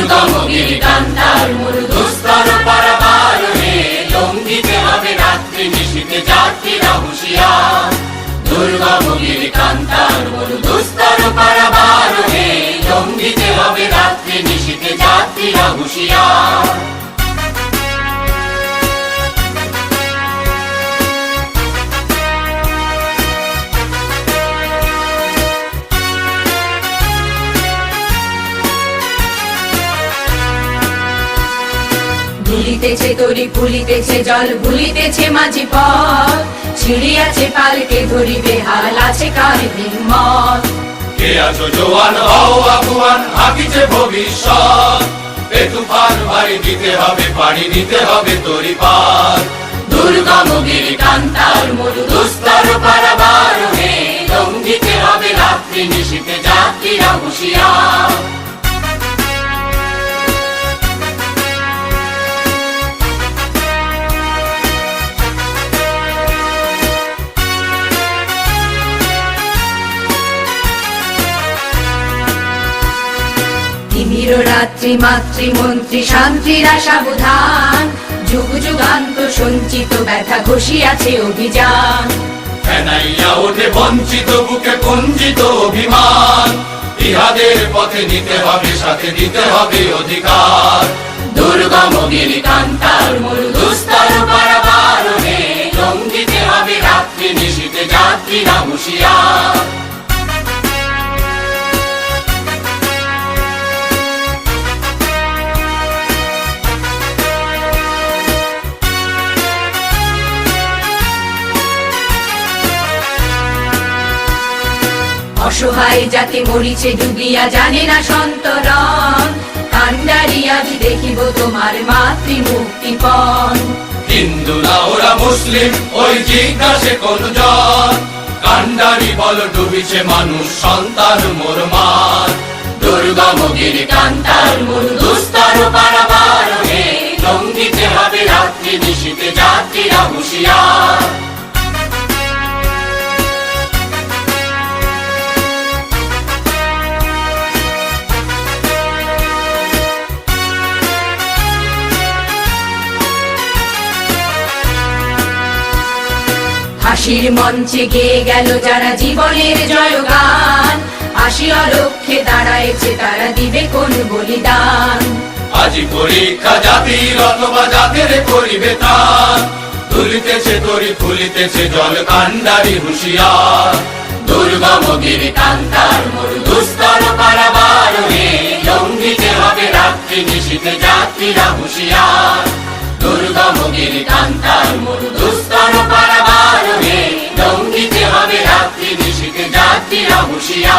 গিরি কান্তার মূল দুস্তর পারাবার হে লঙ্ঘিতে হবে রাত্রি নিশিতে। যাত্রীরা হুঁশিয়ার দুর্গম গিরি কান্তার মরু দুস্তর পারাবার হে লঙ্ঘিতে হবে রাত্রি নিশিতে যাত্রীরা হুঁশিয়ার দুলিতেছে তরি ফুলিতেছে জল ভুলিতেছে মাঝি পথ। ছিড়িয়াছে পালকে ধরিবে হাল আছে কার হিম্মত। কে আছো জোয়ান হও আগুয়ান হাকিছে ভবিষ্যৎ। এ তুফান বাড়ি দিতে হবে পাড়ি দিতে হবে তরি পার দুর্গম গিরি কান্তার মরু দুস্তর পারাবার হে লঙ্ঘিতে হবে রাত্রি নিশীতে যাত্রীরা হুঁশিয়ার। তিমির রাত্রি মাতৃ মন্ত্রী শান্তিরা সাবধান যুগ যুগান্ত সঞ্চিত ব্যথা ঘষিয়াছে অভিযান। ফেনাইয়া ওঠে বঞ্চিত বুকে কঞ্জিত অভিমান। ইহাদের পথে নিতে হবে সাথে দিতে হবে অধিকার। দুর্গম গিরি কান্তার মরু দুস্তর পারাবার লঙ্ঘিতে হবে রাত্রি নিশীতে যাত্রীরা হুঁশিয়ার অসহায় জাতি মরিছে, ডুবিয়া জানে না সন্তরণ। কান্ডারি আজ দেখিব তোমার মাতৃ মুক্তিপণ হিন্দু না, ওরা মুসলিম, ওই জিজ্ঞাসে কোন জন কান্ডারি বল, ডুবিছে মানুষ, সন্তান মোর মার। দুর্গম গিরি কান্তার মোর দুস্তর পারাবার। হে লঙ্ঘিতে হবে রাত্রি নিশীতে যাত্রীরা হুঁশিয়ার। হাসির মঞ্চে গেয়ে গেল যারা জীবনের জয়গান। আসিয়া লক্ষ্যে দাঁড়াইছে তারা দিবে কোন বলিদান। আজি পরীক্ষা জাতির অথবা জাতের করিবে তার। তুলিতেছে তরি, ফুলিতেছে জল কান্ডারি হুঁশিয়ার। দুর্গম গিরি কান্তার মরু দুস্তর পারাবার লঙ্ঘিতে হবে রাত্রি নিশীতে যাত্রীরা হুঁশিয়ার। dirau husia